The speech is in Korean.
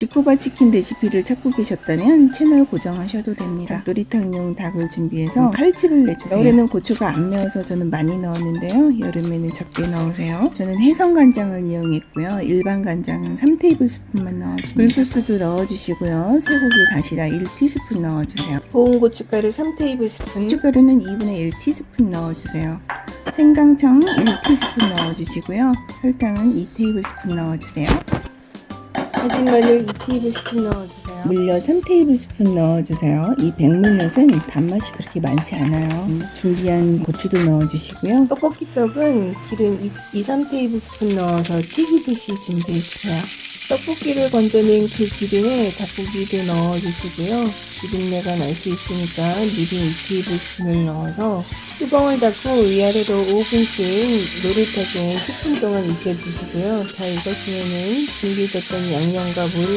지코바 치킨 레시피를 찾고 계셨다면 채널 고정하셔도 됩니다. 닭도리탕용 닭을 준비해서 칼집을 내주세요. 겨울에는 고추가 안 매워서 저는 많이 넣었는데요. 여름에는 적게 넣으세요. 저는 해성 간장을 이용했고요. 일반 간장은 3테이블스푼만 넣어줍니다. 굴소스도 넣어주시고요. 쇠고기 다시다 1티스푼 넣어주세요. 고운 고춧가루 3테이블스푼, 고춧가루는 2분의 1티스푼 넣어주세요. 생강청 1티스푼 넣어주시고요. 설탕은 2테이블스푼 넣어주세요. 다진 마늘 2테이블스푼 넣어주세요. 물엿 3테이블스푼 넣어주세요. 이 백물엿은 단맛이 그렇게 많지 않아요. 음, 준비한 고추도 넣어주시고요. 떡볶이 떡은 기름 2, 3테이블스푼 넣어서 튀기듯이 준비해주세요. 떡볶이를 건져낸 그 기름에 닭고기를 넣어주시고요. 기름내가 날 수 있으니까 미리 2테이블스푼을 넣어서 뚜껑을 닫고 위아래로 5분씩 노릇하게 10분 동안 익혀주시고요. 다 익었으면 준비됐던 양념과 물을